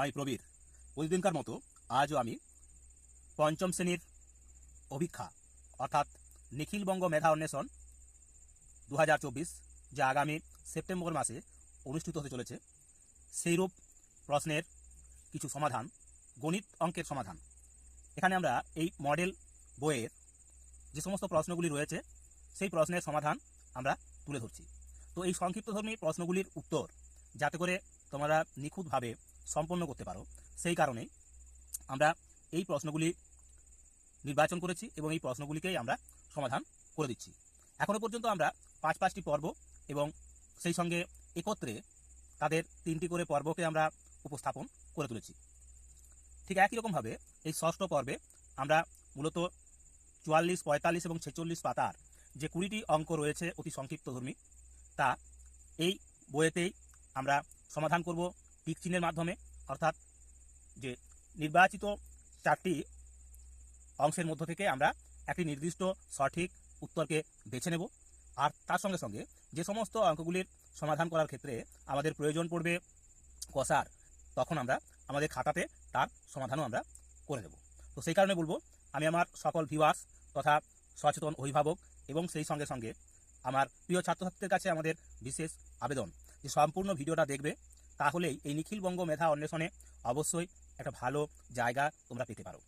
আমি প্রবীর প্রতিদিনকার মতো আজও আমি পঞ্চম শ্রেণির অভীক্ষা, অর্থাৎ নিখিলবঙ্গ মেধা অন্বেষণ দু হাজার চব্বিশ, যা আগামী সেপ্টেম্বর মাসে অনুষ্ঠিত হতে চলেছে, সেইরূপ প্রশ্নের কিছু সমাধান, গণিত অঙ্কের সমাধান। এখানে আমরা এই মডেল বইয়ের যে সমস্ত প্রশ্নগুলি রয়েছে, সেই প্রশ্নের সমাধান আমরা তুলে ধরছি। তো এই সংক্ষিপ্তধর্মী প্রশ্নগুলির উত্তর, যাতে করে তোমরা নিখুঁতভাবে সম্পন্ন করতে পারো। সেই কারণেই আমরা এই প্রশ্নগুলি নির্বাচন করেছি এবং এই প্রশ্নগুলিকেই আমরা সমাধান করে দিচ্ছি। এখনও পর্যন্ত আমরা পাঁচ পাঁচটি পর্ব এবং সেই সঙ্গে একত্রে তাদের তিনটি করে পর্বকে আমরা উপস্থাপন করে তুলেছি। ঠিক একই রকমভাবে এই ষষ্ঠ পর্বে আমরা মূলত চুয়াল্লিশ, পঁয়তাল্লিশ এবং ছেচল্লিশ পাতার যে কুড়িটি অঙ্ক রয়েছে অতি সংক্ষিপ্তধর্মী, তা এই বইয়েতেই আমরা সমাধান করব। টিক চিহ্নের মাধ্যমে, অর্থাৎ যে নির্বাচিত চারটি অংশের মধ্য থেকে আমরা একটি নির্দিষ্ট সঠিক উত্তরকে বেছে নেব। আর তার সঙ্গে সঙ্গে যে সমস্ত অঙ্কগুলির সমাধান করার ক্ষেত্রে আমাদের প্রয়োজন পড়বে কষার তখন আমরা আমাদের খাতাতে তার সমাধানও আমরা করে দেব তো সেই কারণে বলব, আমি আমার সকল ভিউয়ার্স তথা সচেতন অভিভাবক এবং সেই সঙ্গে সঙ্গে আমার প্রিয় ছাত্রছাত্রীদের কাছে আমাদের বিশেষ আবেদন যে সম্পূর্ণ ভিডিওটা দেখবে তাহলেই এই নিখিলবঙ্গ মেধা অন্বেষণে অবশ্যই একটা ভালো জায়গা তোমরা পেতে পারো।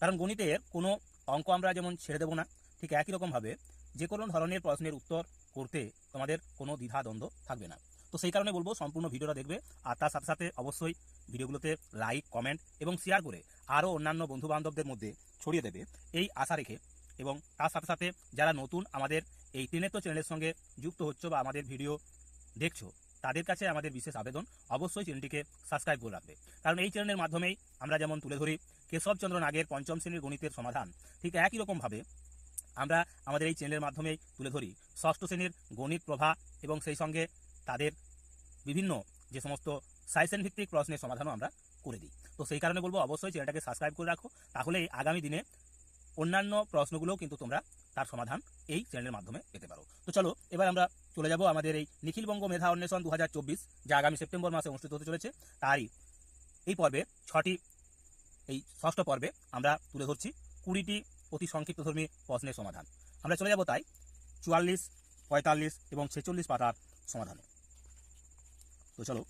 কারণ গণিতের কোনো অঙ্ক আমরা যেমন ছেড়ে দেবো না, ঠিক একই রকমভাবে যে কোনো ধরনের প্রশ্নের উত্তর করতে তোমাদের কোনো দ্বিধা দ্বন্দ্ব থাকবে না। তো সেই কারণে বলব, সম্পূর্ণ ভিডিওটা দেখবে আর তার সাথে সাথে অবশ্যই ভিডিওগুলোতে লাইক, কমেন্ট এবং শেয়ার করে আরও অন্যান্য বন্ধু বান্ধবদের মধ্যে ছড়িয়ে দেবে এই আশা রেখে। এবং তার সাথে সাথে যারা নতুন আমাদের এই ত্রিনেত্র চ্যানেলের সঙ্গে যুক্ত হচ্ছ বা আমাদের ভিডিও দেখছ তাদের কাছে আমাদের বিশেষ আবেদন অবশ্যই চ্যানেলটিকে সাবস্ক্রাইব করে রাখবে। কারণ এই চ্যানেলের মাধ্যমেই আমরা যেমন তুলে ধরি কেশবচন্দ্র নাগের পঞ্চম শ্রেণির গণিতের সমাধান, ঠিক একই রকমভাবে আমরা আমাদের এই চ্যানেলের মাধ্যমেই তুলে ধরি ষষ্ঠ শ্রেণির গণিত প্রভা এবং সেই সঙ্গে তাদের বিভিন্ন যে সমস্ত সাইসেন ভিত্তিক প্রশ্নের সমাধানও আমরা করে দিই। তো সেই কারণে বলব অবশ্যই চ্যানেলটাকে সাবস্ক্রাইব করে রাখো তাহলে আগামী দিনে অন্যান্য প্রশ্নগুলোও কিন্তু তোমরা তার সমাধান এই চ্যানেলের মাধ্যমে পেতে পারো। তো চলো, এবার আমরা চলে যাব আমাদের এই নিখিলবঙ্গ মেধা অন্বেষণ দু হাজার চব্বিশ, যা আগামী সেপ্টেম্বর মাসে অনুষ্ঠিত হতে চলেছে। তারই এই পর্বে ছটি, এই ষষ্ঠ পর্বে আমরা তুলে ধরছি কুড়িটি অতি সংক্ষিপ্তধর্মী প্রশ্নের সমাধান। আমরা চলে যাব তাই চুয়াল্লিশ, পঁয়তাল্লিশ এবং ছেচল্লিশ পাতার সমাধানে। তো চলো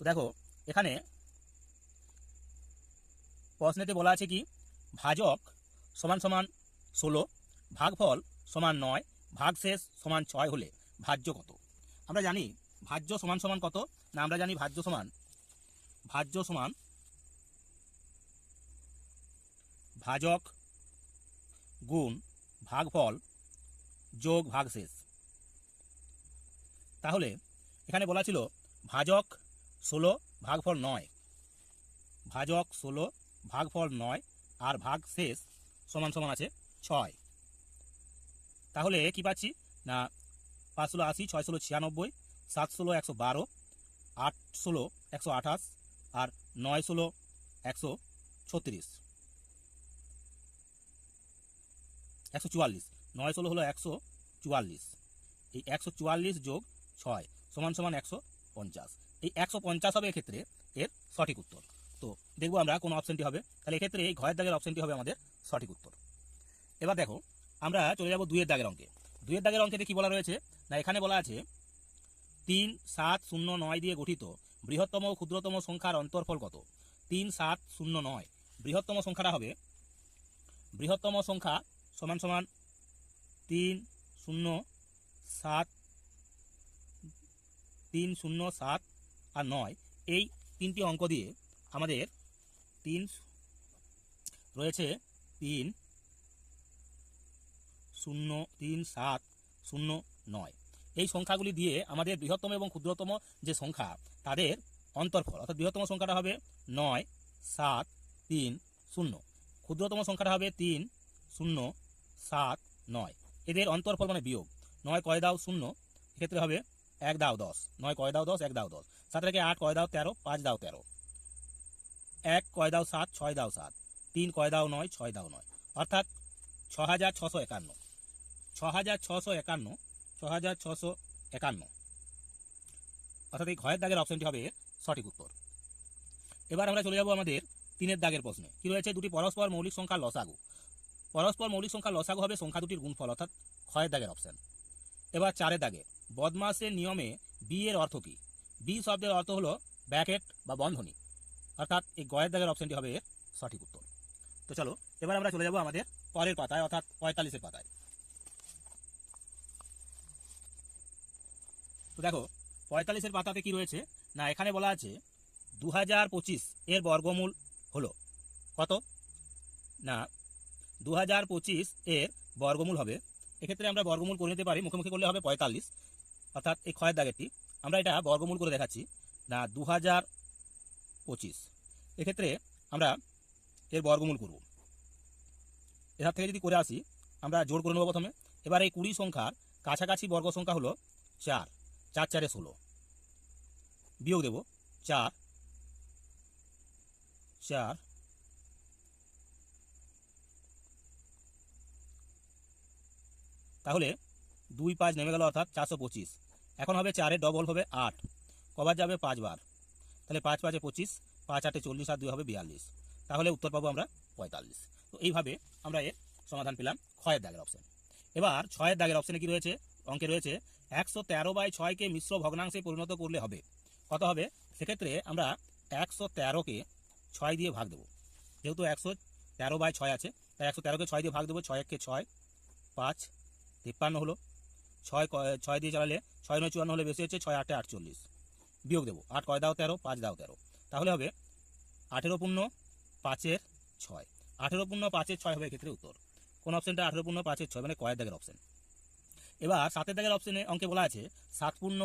তো দেখো, এখানে প্রশ্নেতে বলা আছে কি, ভাজক সমান সমান ষোলো, ভাগফল সমান নয়, ভাগশেষ সমান ছয় হলে ভাজ্য কত? আমরা জানি ভাজ্য সমান সমান কত? না, আমরা জানি ভাজ্য সমান ভাজ্য সমান ভাজক গুণ ভাগফল যোগ ভাগশেষ। তাহলে এখানে বলা ছিল ভাজক ষোলো ভাগফল নয়। ভাজক ষোলো ভাগফল নয় আর ভাগ শেষ সমান সমান আছে ছয়। তাহলে কি পাচ্ছি? না, পাঁচ ষোলো আশি, ছয় ষোলো ছিয়ানব্বই, সাত ষোলো একশো বারো, আট ষোলো একশো আঠাশ আর নয় ষোলো একশো ছত্রিশ। একশো চুয়াল্লিশ, নয় ষোলো হলো একশো চুয়াল্লিশ। এই একশো চুয়াল্লিশ যোগ ছয় সমান সমান একশো পঞ্চাশ। এই একশো পঞ্চাশ হবে এক্ষেত্রে এর সঠিক উত্তর। তো দেখব আমরা কোন অপশনটি হবে। তাহলে এক্ষেত্রে এই ঘয়ের দাগের অপশনটি হবে আমাদের সঠিক উত্তর। এবার দেখো, আমরা চলে যাব দুইয়ের দাগের অঙ্কে। দুইয়ের দাগের অঙ্কেতে কি বলা রয়েছে, না এখানে বলা আছে, তিন সাত শূন্য নয় দিয়ে গঠিত বৃহত্তম ও ক্ষুদ্রতম সংখ্যার অন্তর্ফল কত? তিন সাত শূন্য নয়। বৃহত্তম সংখ্যাটা হবে, বৃহত্তম সংখ্যা সমান সমান তিন শূন্য সাত, তিন শূন্য সাত আর নয়, এই তিনটি অঙ্ক দিয়ে আমাদের তিন রয়েছে তিন শূন্য তিন সাত শূন্য নয়। এই সংখ্যাগুলি দিয়ে আমাদের বৃহত্তম এবং ক্ষুদ্রতম যে সংখ্যা, তাদের অন্তর্ফল, অর্থাৎ বৃহত্তম সংখ্যাটা হবে নয়, সাত, তিন, শূন্য। ক্ষুদ্রতম সংখ্যাটা হবে তিন, শূন্য, সাত, নয়। এদের অন্তর্ফল মানে বিয়োগ। নয় কয় দাও শূন্য, এক্ষেত্রে হবে এক দাও দশ। নয় কয় দাও দশ, এক দাও দশ। সাত থেকে আট কয় দাও তেরো? পাঁচ দাও তেরো। এক কয় দাও সাত, ছয় দাও সাত। তিন কয় দাও নয়, ছয় দাও নয়। অর্থাৎ ছ হাজার ছশো একান্ন। ছ হাজার ছশো একান্ন ছ হাজার ছশো একান্ন। অর্থাৎ এই ঘয়ের দাগের অপশনটি হবে সঠিক উত্তর। এবার আমরা চলে যাব আমাদের তিনের দাগের প্রশ্নে। কি রয়েছে? দুটি পরস্পর মৌলিক সংখ্যা লসাগু। পরস্পর মৌলিক সংখ্যার লসাগু হবে সংখ্যা দুটির গুণফল, অর্থাৎ ক্ষয়ের দাগের অপশন এবার চারের দাগে। বদমাসের নিয়মে বি এর অর্থ কি? বি শব্দের অর্থ হলো ব্যাকেট বা বন্ধনী। অর্থাৎ এই গয়ের দাগের অপশনটি হবে এর সঠিক উত্তর। তো চলো, এবার আমরা চলে যাব আমাদের পরের পাতায়, অর্থাৎ পঁয়তাল্লিশের পাতায়। তো দেখো, পঁয়তাল্লিশের পাতাতে কি রয়েছে? না, এখানে বলা আছে দু হাজার পঁচিশ এর বর্গমূল হলো কত? না দু হাজার পঁচিশ এর বর্গমূল হবে। এক্ষেত্রে আমরা বর্গমূল করে নিতে পারি মুখোমুখি করলে হবে পঁয়তাল্লিশ। অর্থাৎ এই ক্ষয়ের দাগেরটি আমরা এটা বর্গমূল করে দেখাচ্ছি। না দু হাজার পঁচিশ। এক্ষেত্রে আমরা এর বর্গমূল করব। এখান থেকে যদি করে আসি, আমরা জোর করে নেব প্রথমে। এবার এই কুড়ি সংখ্যার কাছাকাছি বর্গ সংখ্যা হলো চার। চার, চারে ষোলো। বিয়োগ দেব। চার চার, তাহলে দুই পাঁচ নেমে গেল অর্থাৎ চারশো পঁচিশ। এখন হবে চারে ডবল হবে আট। কবার যাবে পাঁচবার। তাহলে পাঁচ পাঁচে পঁচিশ, পাঁচ আটে চল্লিশ আর দুই হবে বিয়াল্লিশ। তাহলে উত্তর পাবো আমরা পঁয়তাল্লিশ। তো এইভাবে আমরা এর সমাধান পেলাম ক্ষয়ের দাগের অপশন এবার ছয়ের দাগের অপশনে কি রয়েছে? অঙ্কে রয়েছে একশো তেরো বাই ছয়কে মিশ্র ভগ্নাংশে পরিণত করলে হবে। কত হবে? সেক্ষেত্রে আমরা একশো তেরোকে ছয় দিয়ে ভাগ দেবো। যেহেতু একশো তেরো বাই ছয় আছে, তাই একশো তেরোকে ছয় দিয়ে ভাগ দেবো। ছয় একে ছয়, পাঁচ, তিপ্পান্ন হলো। ছয় ছয় দিয়ে চালালে ছয় নয় চুয়ান্ন হলে বেশি হচ্ছে ছয় আটে আটচল্লিশ। বিয়োগ দেবো। আট কয় দাও তেরো, পাঁচ দাও তেরো। তাহলে হবে আঠেরো পূর্ণ পাঁচের ছয়। আঠেরো পূর্ণ পাঁচের ছয় হবে এক্ষেত্রে উত্তর। কোন অপশনটা আঠেরো পূর্ণ পাঁচের ছয় মানে কয়ের দাগের অপশন। এবার সাতের দাগের অপশনে অঙ্কে বলা আছে, সাত পূর্ণ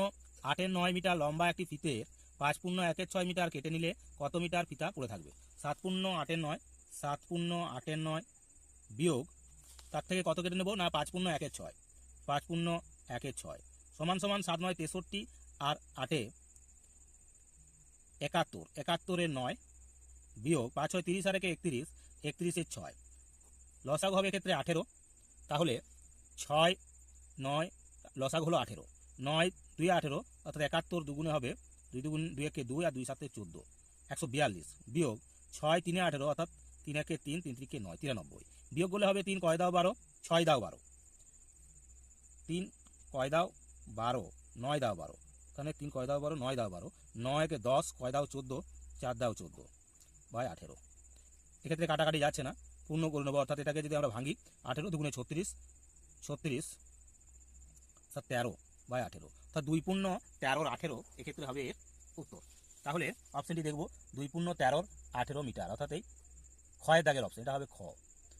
আটের নয় মিটার লম্বা একটি ফিতের পাঁচ পূর্ণ একের ছয় মিটার কেটে নিলে কত মিটার ফিতা পড়ে থাকবে? সাত পূর্ণ আটের নয়, সাত পূর্ণ আটের নয় বিয়োগ তার থেকে কত কেটে নেব? না, পাঁচ পূর্ণ একের ছয়। পাঁচ পূর্ণ একে ছয় সমান সমান সাত নয় তেষট্টি আর আটে একাত্তর। একাত্তরের নয় বিয়োগ পাঁচ ছয় তিরিশ আর একে একত্রিশ একত্রিশের ছয়। লসাগু হবে এক্ষেত্রে আঠেরো। তাহলে ছয় নয়, লসাগু হলো আঠেরো। নয় দুই আঠেরো, অর্থাৎ একাত্তর দুগুণে হবে দুই দুগুণ দুই একে দুই আর দুই সাতে চোদ্দ। একশো বিয়াল্লিশ বিয়োগ ছয় তিনে আঠেরো, অর্থাৎ তিন একে তিন তিন তিরিকে নয়, তিরানব্বই। বিয়োগ করলে হবে তিন, কয় দাও বারো? ছয় দাও বারো। তিন কয় দাও বারো, নয় দাও বারো। তাহলে তিন কয় দাও বারো, নয় দাও বারো। নয় একে দশ, কয় দাও চোদ্দ, চার দাও চোদ্দ বাই আঠেরো। এক্ষেত্রে কাটাকাটি যাচ্ছে না, পূর্ণ করে নেব, অর্থাৎ এটাকে যদি আমরা ভাঙি, আঠেরো দুগুণে ছত্রিশ ছত্রিশ অর্থাৎ তেরো বাই আঠেরো। অর্থাৎ দুই পূর্ণ তেরোর আঠেরো, এক্ষেত্রে হবে এর উত্তর। তাহলে অপশনটি দেখব, দুই পূর্ণ তেরোর আঠেরো মিটার, অর্থাৎ এই ক্ষয়ের দাগের অপশন এটা হবে খ।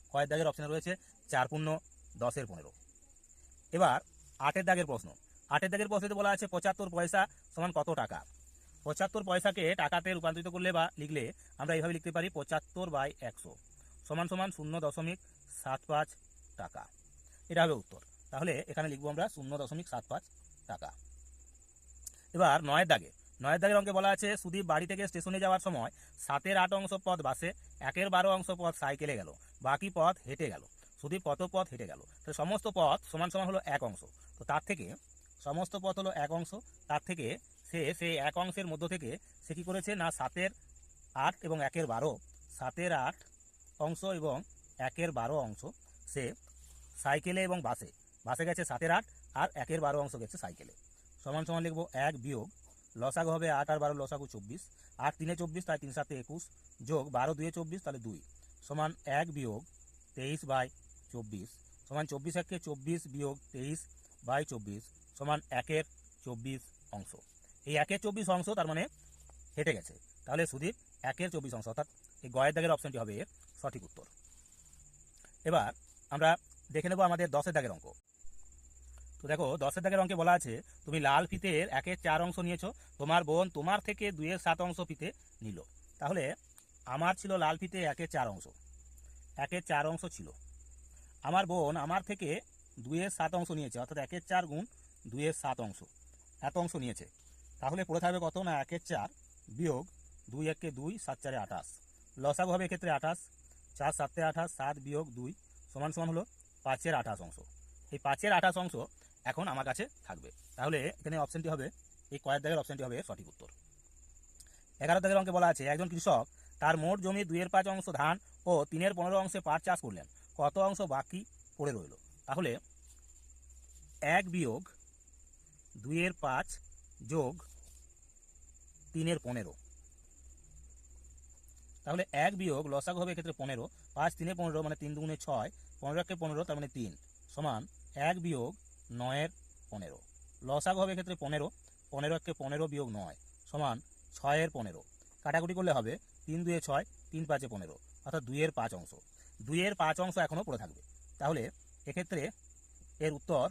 ক্ষয়ের দাগের অপশনে রয়েছে চার পূর্ণ দশের পনেরো। এবার আটের দাগের প্রশ্ন। আটের দাগের প্রশ্নে বলা আছে পঁচাত্তর পয়সা সমান কত টাকা? পঁচাত্তর পয়সাকে টাকাতে রূপান্তরিত করলে বা লিখলে আমরা এইভাবে লিখতে পারি পঁচাত্তর বাই একশো সমান সমান শূন্য দশমিক সাত পাঁচ টাকা। এটা হবে উত্তর। তাহলে এখানে লিখব আমরা শূন্য দশমিক সাত পাঁচ টাকা। এবার নয়ের দাগে। নয়ের দাগের অঙ্কে বলা আছে, সুদীপ বাড়ি থেকে স্টেশনে যাওয়ার সময় সাতের আট অংশ পথ বাসে, একের বারো অংশ পথ সাইকেলে গেল, বাকি পথ হেঁটে গেল। সুদীপ কত পথ হেঁটে গেল? তো সমস্ত পথ সমান সমান হলো এক অংশ। তো তার থেকে সমস্ত পথ হলো এক অংশ। তার থেকে সে সেই এক অংশের মধ্য থেকে সে কী করেছে না সাতের আট এবং একের বারো? সাতের আট অংশ এবং একের বারো অংশ সে সাইকেলে এবং বাসে। বাসে গেছে সাতের আট আর একের বারো অংশ গেছে সাইকেলে। সমান সমান লিখব এক বিয়োগ। লসাগু হবে আট আর বারো লসাগু চব্বিশ। আট তিনে চব্বিশ, তাই তিন সাতে একুশ। যোগ বারো দুয়ে চব্বিশ, তাহলে দুই। সমান এক বিয়োগ তেইশ বাই চব্বিশ, সমান চব্বিশ একে চব্বিশ বিয়োগ তেইশ বাই চব্বিশ, সমান একের চব্বিশ অংশ। এই একের চব্বিশ অংশ তার মানে হেঁটে গেছে। তাহলে সুদীপ একের চব্বিশ অংশ, অর্থাৎ এই গয়ের দাগের অপশনটি হবে এর সঠিক উত্তর। এবার আমরা দেখে নেব আমাদের দশের দাগের অঙ্ক। তো দেখো, দশের দাগের অঙ্কে বলা আছে, তুমি লাল ফিতের একের চার অংশ নিয়েছো, তোমার বোন তোমার থেকে দুইয়ের সাত অংশ ফিতে নিল। তাহলে আমার ছিল লাল ফিতে একের চার অংশ। একের চার অংশ ছিল। আমার বোন আমার থেকে দুইয়ের সাত অংশ নিয়েছে, অর্থাৎ একের চার গুণ দুইয়ের সাত অংশ এত অংশ নিয়েছে। তাহলে পড়ে থাকবে কত না একের চার? বিয়োগ দুই একে দুই সাত চারে আঠাশ। লসাগু হবে এক্ষেত্রে আঠাশ, চার সাতে আঠাশ, সাত বিয়োগ দুই সমান সমান হলো পাঁচের আঠাশ অংশ। এই পাঁচের আঠাশ অংশ এখন আমার কাছে থাকবে। তাহলে এখানে অপশনটি হবে, এই কয়েক দাগের অপশনটি হবে সঠিক উত্তর। এগারো দাগের অঙ্কে বলা আছে, একজন কৃষক তার মোট জমি দুইয়ের পাঁচ অংশ ধান ও তিনের পনেরো অংশে পাট চাষ করলেন। কত অংশ বাকি পড়ে রইল? তাহলে এক বিয়োগ দুইয়ের পাঁচ যোগ তিনের পনেরো। তাহলে এক বিয়োগ লসাগু হবে এক্ষেত্রে পনেরো, পাঁচ তিনে পনেরো মানে তিন দুগুণে ছয়, পনেরো একে পনেরো তার মানে তিন, সমান এক বিয়োগ নয়ের পনেরো। লসাগু হবে এক্ষেত্রে পনেরো পনেরো একে পনেরো বিয়োগ নয়, সমান ছয়ের পনেরো। কাটাকুটি করলে হবে তিন দুয়ে ছয়, তিন পাঁচে পনেরো, অর্থাৎ দুইয়ের পাঁচ অংশ। দুইয়ের পাঁচ অংশ এখনও পড়ে থাকবে। তাহলে এক্ষেত্রে এর উত্তর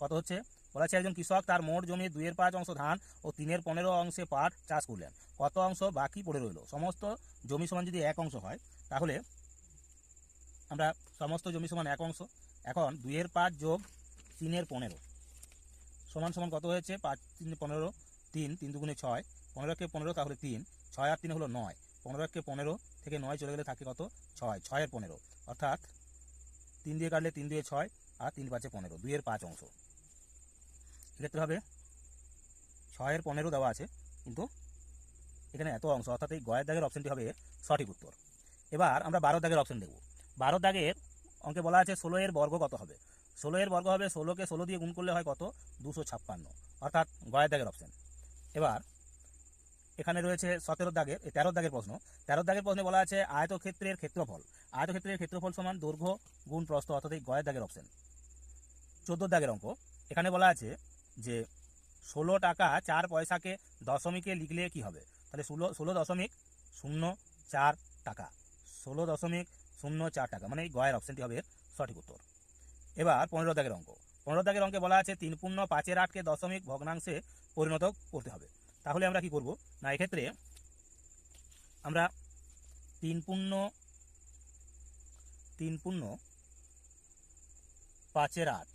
কত হচ্ছে? বলা আছে একজন কৃষক তার মোট জমি দুইয়ের পাঁচ অংশ ধান ও তিনের পনেরো অংশে পাট চাষ করলেন। কত অংশ বাকি পড়ে রইল? সমস্ত জমি সমান যদি এক অংশ হয়, তাহলে আমরা সমস্ত জমি সমান এক অংশ। এখন দুইয়ের পাঁচ যোগ তিনের পনেরো। সমান সমান কত হয়েছে? পাঁচ, তিন, পনেরো, তিন তিন দুগুণে ছয়। পনেরোকে পনেরো তাহলে তিন। ছয় আর তিন হলো নয়। পনেরোকে পনেরো থেকে নয় চলে গেলে থাকে কত? ছয় ছয়ের পনেরো। অর্থাৎ তিন দিয়ে কাটলে তিন দিয়ে ছয় আর তিন পাঁচে পনেরো দুইয়ের পাঁচ অংশ। এক্ষেত্রে হবে ছয়ের পনেরো দেওয়া আছে, কিন্তু এখানে এত অংশ, অর্থাৎ এই গয়ের দাগের অপশনটি হবে সঠিক উত্তর। এবার আমরা বারো দাগের অপশন দেখব। বারো দাগের অঙ্কে বলা আছে ষোলো এর বর্গ কত হবে? ষোলো এর বর্গ হবে ষোলোকে ষোলো দিয়ে গুণ করলে হয় কত? দুশো ছাপ্পান্ন। অর্থাৎ গয়ের দাগের অপশন এবার এখানে রয়েছে সতেরো দাগের তেরো দাগের প্রশ্ন। তেরো দাগের প্রশ্নে বলা আছে, আয়তক্ষেত্রের ক্ষেত্রফল। আয়তক্ষেত্রের ক্ষেত্রফল সমান দৈর্ঘ্য, গুণ প্রস্থ, অর্থাৎ এই গয়ের দাগের অপশন চোদ্দ দাগের অঙ্ক। এখানে বলা আছে যে, ষোলো টাকা চার পয়সাকে দশমিকে লিখলে কি হবে? তাহলে ষোলো ষোলো দশমিক শূন্য চার টাকা। ষোলো দশমিক শূন্য চার টাকা মানে এই গয়ের অপশনটি হবে সঠিক উত্তর। এবার পনেরো দাগের অঙ্ক। পনেরো দাগের অঙ্কে বলা আছে, তিন পূর্ণ পাঁচের আটকে দশমিক ভগ্নাংশে পরিণত করতে হবে। তাহলে আমরা কি করব? না, এক্ষেত্রে আমরা তিন পূর্ণ তিন পূর্ণ পাঁচের আট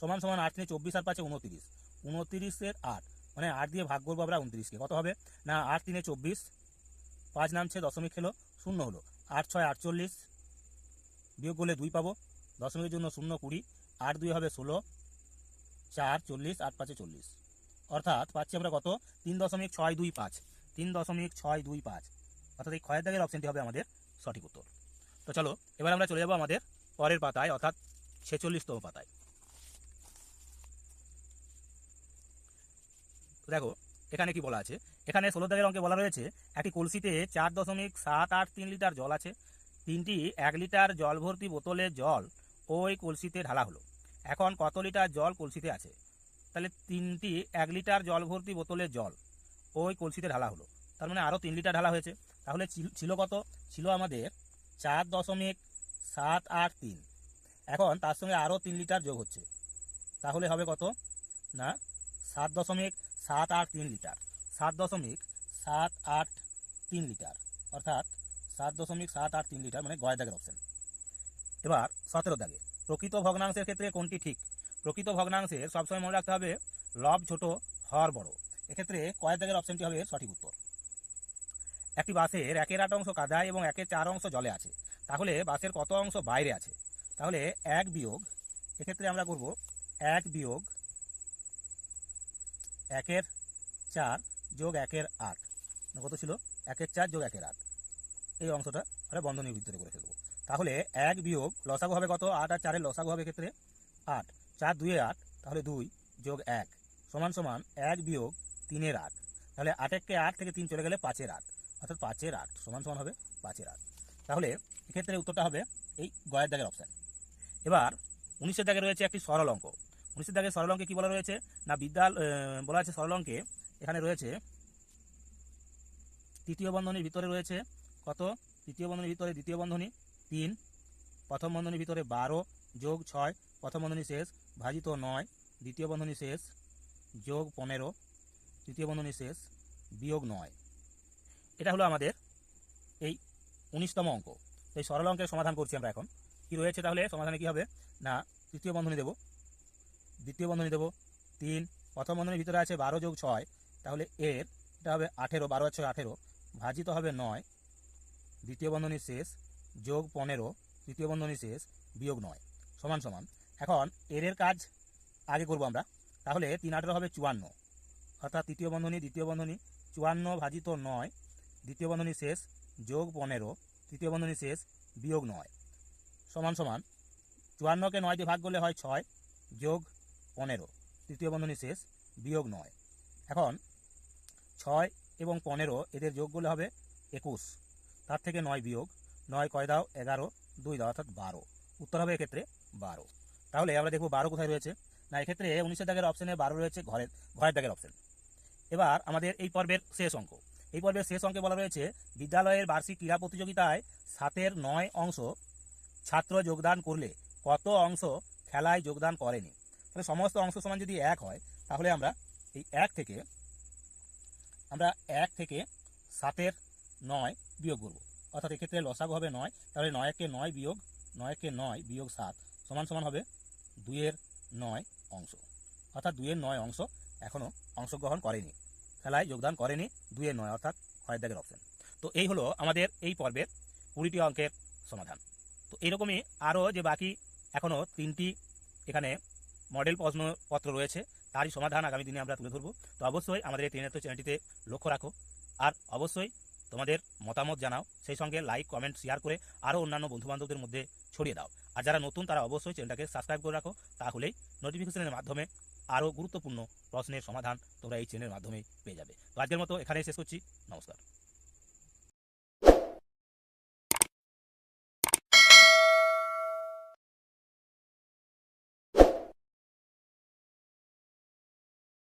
সমান সমান আট থেকে চব্বিশ আর পাঁচে উনতিরিশ। উনতিরিশের আট মানে আট দিয়ে ভাগ করব আমরা উনত্রিশকে। কত হবে? না, আট তিনে চব্বিশ, পাঁচ নামছে, দশমিক খেলো শূন্য হলো। আট ছয় আটচল্লিশ, বিয়োগ করলে দুই পাবো, দশমিকের জন্য শূন্য কুড়ি, আট দুই হবে ষোলো, চার চল্লিশ, আট পাঁচে চল্লিশ। অর্থাৎ পাচ্ছি আমরা কত? তিন দশমিক ছয় দুই পাঁচ। তিন দশমিক ছয় দুই পাঁচ। অর্থাৎ এই ক্ষয়ের দাগের অপশনটি হবে আমাদের সঠিক উত্তর। তো চলো, এবার আমরা চলে যাব আমাদের পরের পাতায়, অর্থাৎ ছেচল্লিশতম পাতায়। দেখো, এখানে কি বলা আছে? এখানে ষোলো দাগের অঙ্কে বলা রয়েছে, একটি কলসিতে চার দশমিক সাত আট তিন লিটার জল আছে। তিনটি এক লিটার জল ভর্তি বোতলে জল ওই কলসিতে ঢালা হলো। এখন কত লিটার জল কলসিতে আছে? তাহলে তিনটি, এক লিটার জল ভর্তি বোতলে জল ওই কলসিতে ঢালা হলো। তার মানে আরও তিন লিটার ঢালা হয়েছে। তাহলে ছিল- ছিল কত? ছিল আমাদের চার দশমিক সাত আট তিন। এখন তার সঙ্গে আরও তিন লিটার যোগ হচ্ছে। তাহলে হবে কত? না, সাত দশমিক সাত আট তিন লিটার। সাত দশমিক সাত আট তিন লিটার। অর্থাৎ সাত দশমিক সাত আট তিন লিটার মানে গয় দাগের অপশন এবার সতেরো দাগে। প্রকৃত ভগ্নাংশের ক্ষেত্রে কোনটি ঠিক? প্রকৃত ভগ্নাংশের সবসময় মনে রাখতে হবে, লব ছোট, হর বড়। এক্ষেত্রে কয়েক দাগের অপশনটি হবে সঠিক উত্তর। একটি বাসের একের আট অংশ কাদায় এবং একের চার অংশ জলে আছে। তাহলে বাসের কত অংশ বাইরে আছে? তাহলে এক বিয়োগ, এক্ষেত্রে আমরা করব এক বিয়োগ একের চার যোগ একের আট। কত ছিল? একের চার যোগ একের আট। এই অংশটা আমরা বন্ধনীর ভিতরে করে ফেলব। তাহলে এক বিয়োগ লসাগু হবে কত? আট আর চারের লসাগু হবে ক্ষেত্রে আট। চার দুয়ে আট, তাহলে দুই যোগ এক, সমান সমান এক বিয়োগ তিনের আট। তাহলে আটেরকে আট থেকে তিন চলে গেলে পাঁচের আট, অর্থাৎ পাঁচের আট সমান সমান হবে পাঁচের আট। তাহলে এক্ষেত্রে উত্তরটা হবে এই গয়ের দাগের অপশান। এবার উনিশের দাগে রয়েছে একটি সরল অঙ্ক। উনিশের দাগে সরল অঙ্কে কী বলা রয়েছে? না, বিদ্যাল বলা আছে সরল অঙ্কে এখানে রয়েছে তৃতীয় বন্ধনীর ভিতরে রয়েছে কত? তৃতীয় বন্ধনীর ভিতরে দ্বিতীয় বন্ধনী তিন, প্রথম বন্ধনীর ভিতরে বারো যোগ ছয়, প্রথম বন্ধনী শেষ ভাজিত নয়, দ্বিতীয় বন্ধনী শেষ, যোগ পনেরো, তৃতীয় বন্ধনী শেষ, বিয়োগ নয়। এটা হলো আমাদের এই উনিশতম অঙ্ক। এই সরল অঙ্কের সমাধান করছি আমরা এখন। কি রয়েছে তাহলে? সমাধানে কি হবে? না, তৃতীয় বন্ধনী দেব। দ্বিতীয় বন্ধনী দেব, তিন। প্রথম বন্ধনীর ভিতরে আছে বারো যোগ ছয়। তাহলে এর, এটা হবে আঠেরো, বারো ছয় আঠেরো। ভাজিত হবে নয়। দ্বিতীয় বন্ধনীর শেষ, যোগ পনেরো। তৃতীয় বন্ধনী শেষ, বিয়োগ নয়। সমান সমান। এখন এরের কাজ আগে করব আমরা। তাহলে তিন আঠেরো হবে চুয়ান্ন। অর্থাৎ তৃতীয় বন্ধনী, দ্বিতীয় বন্ধনী, চুয়ান্ন ভাজিত নয়, দ্বিতীয় বন্ধনী শেষ যোগ পনেরো, তৃতীয় বন্ধনী শেষ বিয়োগ নয়। সমান সমান, চুয়ান্নকে নয় দিয়ে ভাগ করলে হয় ছয়, যোগ পনেরো, তৃতীয় বন্ধনী শেষ বিয়োগ নয়। এখন ছয় এবং পনেরো এদের যোগ করলে হবে একুশ, তার থেকে নয় বিয়োগ, নয় কয় দাও এগারো, দুই দাও অর্থাৎ বারো, উত্তর হবে এক্ষেত্রে বারো। তাহলে আমরা দেখব বারো কোথায় রয়েছে। না, এক্ষেত্রে উনিশের দাগের অপশনে বারো রয়েছে ঘরের ঘরের দাগের অপশন এবার আমাদের এই পর্বের শেষ অঙ্ক। এই পর্বের শেষ অঙ্কে বলা রয়েছে, বিদ্যালয়ের বার্ষিক ক্রীড়া প্রতিযোগিতায় সাতের নয় অংশ ছাত্র যোগদান করলে কত অংশ খেলায় যোগদান করেনি? তাহলে সমস্ত অংশ সমান যদি এক হয়, তাহলে আমরা এই এক থেকে, আমরা এক থেকে সাতের নয় বিয়োগ করব। অর্থাৎ এক্ষেত্রে লসাগু হবে নয়, তাহলে নয় নয়কে নয় বিয়োগ নয়কে নয় বিয়োগ সাত। সমান সমান হবে দুইয়ের নয় অংশ। অর্থাৎ দুইয়ের নয় অংশ এখনও অংশগ্রহণ করেনি। খেলায় যোগদান করেনি দুইয়ের নয়, অর্থাৎ খয়ের অপশন তো এই হলো আমাদের এই পর্বের কুড়িটি অঙ্কের সমাধান। তো এইরকমই আরও যে বাকি এখনও তিনটি এখানে মডেল প্রশ্নপত্র রয়েছে, তারই সমাধান আগামী দিনে আমরা তুলে ধরবো। তো অবশ্যই আমাদের এই ট্রেনের চ্যানেলটিতে লক্ষ্য রাখো। আর অবশ্যই তোমাদের মতামত জানাও। সেই সঙ্গে লাইক কমেন্ট শেয়ার করে আরও অন্যান্য বন্ধুবান্ধবদের মধ্যে ছড়িয়ে দাও। আর যারা নতুন, তারা অবশ্যই চ্যানেলটাকে সাবস্ক্রাইব করে রাখো। তাহলেই নোটিফিকেশনের মাধ্যমে আরও গুরুত্বপূর্ণ প্রশ্নের সমাধান তোমরা এই চ্যানেলের মাধ্যমেই পেয়ে যাবে। তো আজকের মতো এখানেই শেষ করছি। নমস্কার।